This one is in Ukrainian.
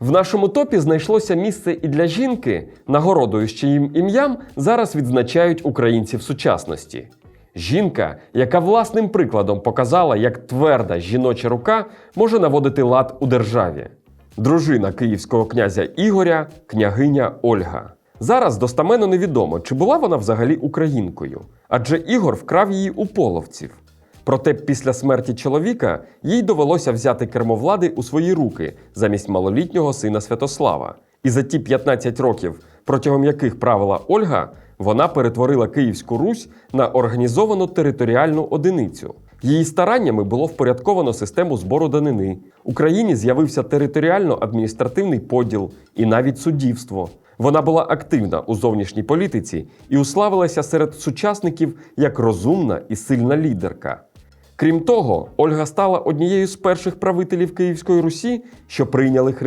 В нашому топі знайшлося місце і для жінки, нагородою з чиїм ім'ям зараз відзначають українців сучасності. Жінка, яка власним прикладом показала, як тверда жіноча рука може наводити лад у державі. Дружина київського князя Ігоря, княгиня Ольга. Зараз достаменно невідомо, чи була вона взагалі українкою, адже Ігор вкрав її у половців. Проте після смерті чоловіка їй довелося взяти кермо влади у свої руки замість малолітнього сина Святослава. І за ті 15 років, протягом яких правила Ольга, вона перетворила Київську Русь на організовану територіальну одиницю. Її стараннями було впорядковано систему збору данини. Україні з'явився територіально-адміністративний поділ і навіть суддівство. Вона була активна у зовнішній політиці і уславилася серед сучасників як розумна і сильна лідерка. Крім того, Ольга стала однією з перших правителів Київської Русі, що прийняли християнство.